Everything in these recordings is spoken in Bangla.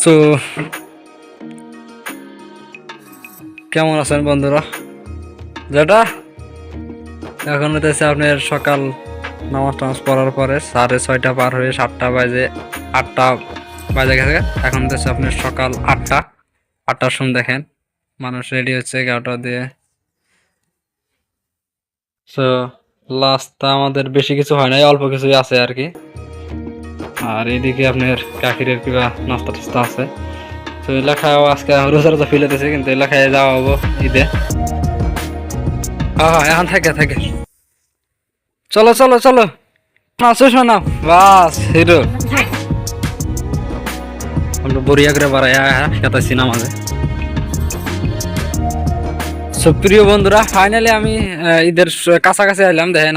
সো কেমন আছেন বন্ধুরা? যেটা? এখন হতেছে আপনার সকাল নামাজ টামাজ পড়ার পরে সাড়ে ছয়টা পার হয়ে সাতটা বাজে, আটটা বাজে গেছে। এখন হতেছে আপনার সকাল আটটা। আটটার সময় দেখেন, মানুষ রেডি হচ্ছে এগারোটা দিয়ে। সো লাস্টটা আমাদের বেশি কিছু হয় নাই, অল্প কিছুই আছে আর কি। আর এইদিকে আপনার কাকিরের কিবা নাস্তা টাস্তা আছে। তো এলাকায় আজকে রোজা রোজা ফিল হতেছে কিন্তু এলাকায় যাওয়া হব ঈদে। হ্যাঁ হ্যাঁ এখন থাকে থাকে। চলো চলো চলো।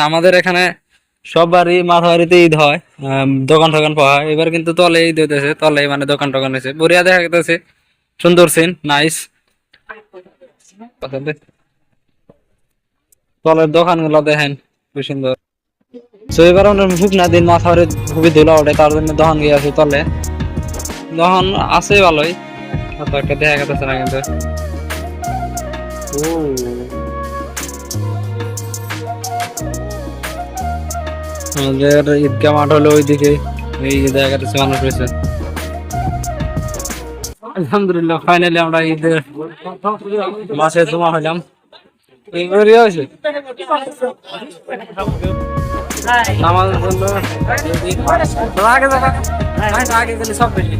আমাদের এখানে সব বাড়ি মাথাবাড়িতে ঈদ হয় দোকান টোকান পাওয়া হয়। এবার কিন্তু তলে ঈদ হইতেছে তলে মানে দোকান টোকান হয়েছে বরিয়া দেখা গেছে সুন্দর সিন নাইস তলের দোকানগুলো দেখেন খুব সুন্দর। তো এবার আমরা না দিন মাথাবাড়ি খুবই ধুলা ওঠে, তার জন্য দহন গিয়ে আছে তলে। দহন আছে ভালোই দেখা গেছে না কিন্তু। আমাদের ঈদগাহ মাঠ হলো ওইদিকে। এই জায়গাটা মানুষ রয়েছে। আলহামদুলিল্লাহ ফাইনালি আমরা ঈদের মাসে জমা হইলাম। এইবারই হয়েছে? নামাজ পড়ল। আগে গেলে সব বেশি এই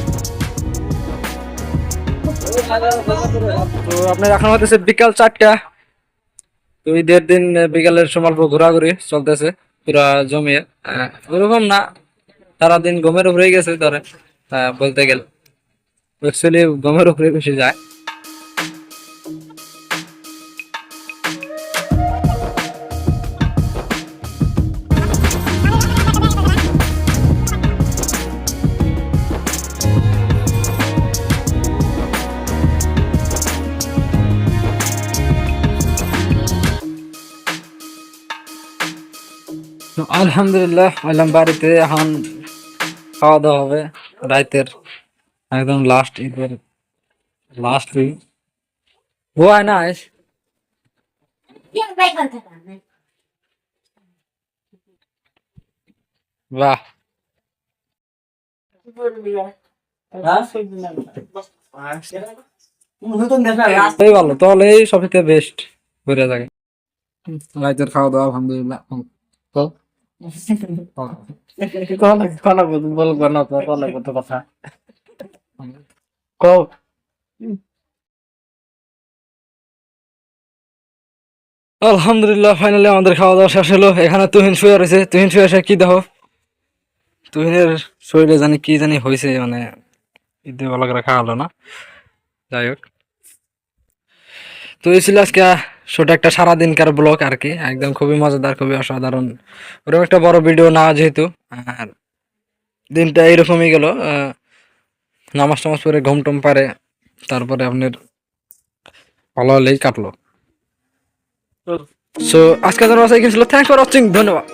তো আপনার এখন হতেছে বিকাল চারটা। তো দেড় দিন বিকালের সময় ঘোরাঘুরি চলতেছে, পুরা জমিয়ে। ওরকম না, সারাদিন গমের উপরে গেছে ধরে বলতে গেলে। অ্যাকচুয়ালি গমের উপরে বেশি যায়। আলহামদুলিল্লাহ, আইলাম বাড়িতে। এখন খাওয়া দাওয়া হবে রাতের একদম লাস্ট ঈদের লাস্ট উইক ও আয় না আইস বাহ। ভালো, তাহলে এই সবথেকে বেস্ট ঘুরে থাকে। রাতের খাওয়া দাওয়া, আলহামদুলিল্লাহ। কথা কও আলহামদুলিল্লাহ ফাইনালি আমাদের খাওয়া দাওয়া শেষ হলো। এখানে তুহিন শুয়ে রয়েছে। তুহিন শুয়ে এসে কি দেখো? তুহিনের শরীরে জানি কি জানি হয়েছে মানে ঈদে ভালো করে খাওয়া না। যাই হোক। তো এই ছিল আজকে ছোট একটা সারাদিনকার ব্লগ আর কি একদম খুবই মজাদার খুবই অসাধারণ। ওরকম একটা বড় ভিডিও না যেহেতু আর দিনটা এইরকমই গেল আহ, নামাজ টামাজ পরে ঘুম টুম পারে তারপরে আপনার ভালো হলেই কাটলো। সো আজকে যারা আছে এখানে ছিল থ্যাংকস ফর ওয়াচিং ধন্যবাদ।